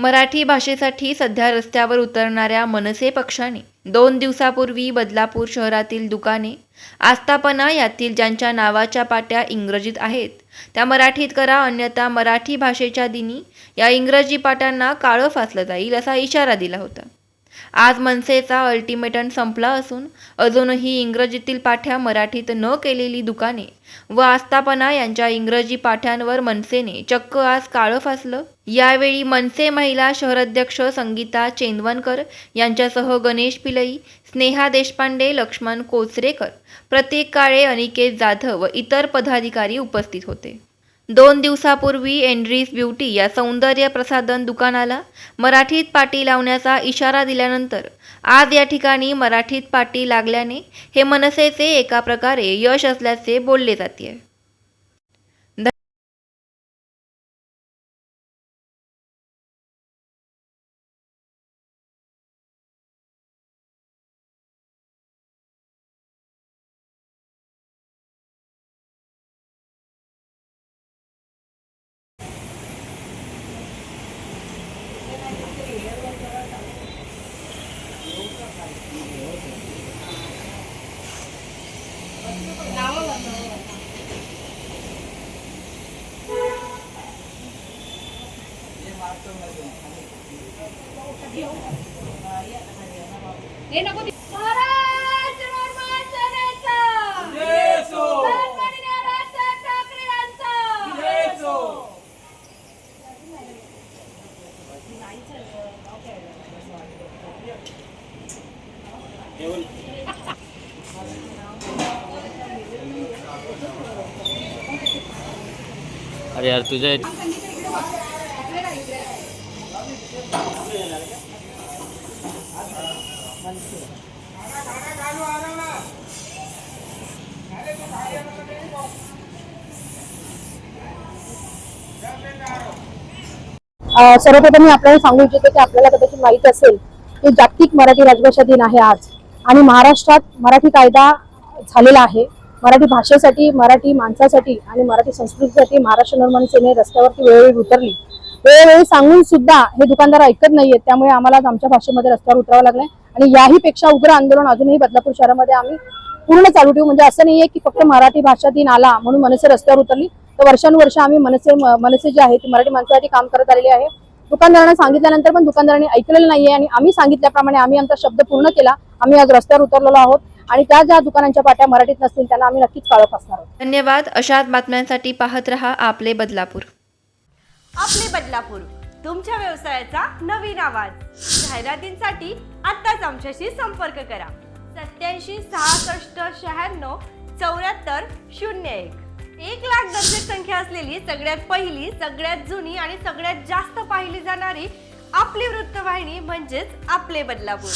मराठी भाषेसाठी सध्या रस्त्यावर उतरणाऱ्या मनसे पक्षाने दोन दिवसापूर्वी बदलापूर शहरातील दुकाने आस्थापना यातील ज्यांच्या नावाच्या पाट्या इंग्रजीत आहेत त्या मराठीत करा अन्यथा मराठी भाषेच्या दिनी या इंग्रजी पाट्यांना काळं फासलं जाईल असा इशारा दिला होता. आज मनसेचा अल्टिमेटम संपला असून अजूनही इंग्रजीतील पाठ्या मराठीत न केलेली दुकाने व आस्थापना यांच्या इंग्रजी पाठ्यांवर मनसेने चक्क आज काळं फासलं. यावेळी मनसे महिला शहराध्यक्ष संगीता चेंदवनकर यांच्यासह गणेश पिलई स्नेहा देशपांडे लक्ष्मण कोचरेकर प्रत्येक काळे अनिकेत जाधव व इतर पदाधिकारी उपस्थित होते. दोन दिवसापूर्वी एन्ड्रीज ब्युटी या सौंदर्य प्रसाधन दुकानाला मराठीत पाटी लावण्याचा इशारा दिल्यानंतर आज या ठिकाणी मराठीत पाटी लागल्याने हे मनसेचे एका प्रकारे यश असल्याचे बोलले जाते. ठाकरे यांचा! अरे यार तुझ्या सर्वप्रथम मी आपल्याला सांगू इच्छिते की आपल्याला कदाचित माहीत असेल की जागतिक मराठी राजभाषा दिन आहे आज. आणि महाराष्ट्रात मराठी कायदा झालेला आहे. मराठी भाषेसाठी मराठी माणसासाठी आणि मराठी संस्कृतीसाठी महाराष्ट्र निर्माण सेने रस्त्यावरती वेळोवेळी उतरली. वेळोवेळी सांगून सुद्धा हे दुकानदार ऐकत नाहीयेत. त्यामुळे आम्हाला आमच्या भाषेमध्ये रस्त्यावर उतरावं लागलंय. आणि याही पेक्षा उग्र आंदोलन अजूनही बदलापूर शहरामध्ये आम्ही पूर्ण चालू ठेवू. म्हणजे असं नाहीये की फक्त मराठी भाषा दिन आला म्हणून मनसे रस्त्यावर उतरली. तर वर्षानुवर्ष आम्ही मनसे मनसे जे आहे ती मराठी माणसासाठी काम करत आलेली आहे. दुकानदारांना सांगितल्यानंतर पण दुकानदारांनी ऐकलेलं नाहीये आणि आम्ही सांगितल्याप्रमाणे आम्ही आमचा शब्द पूर्ण केला. आम्ही आज रस्त्यावर उतरलेलो आहोत आणि त्या ज्या दुकानांच्या पाट्या मराठीत नसतील त्यांना आम्ही नक्कीच काळं फासणार आहोत. धन्यवाद. अशाच बातम्यांसाठी पाहत रहा आपले बदलापूर. आपले बदलापूर. तुमच्या व्यवसायाचा नवीन आवाज. जाहिरातींसाठी आत्ताच आमच्याशी संपर्क करा. सत्याऐंशी सहासष्ट शहाण्णव चौऱ्याहत्तर शून्य एक. एक लाख दर्शक संख्या असलेली सगळ्यात पहिली सगळ्यात जुनी आणि सगळ्यात जास्त पाहिली जाणारी आपली वृत्तवाहिनी म्हणजेच आपले बदलापूर.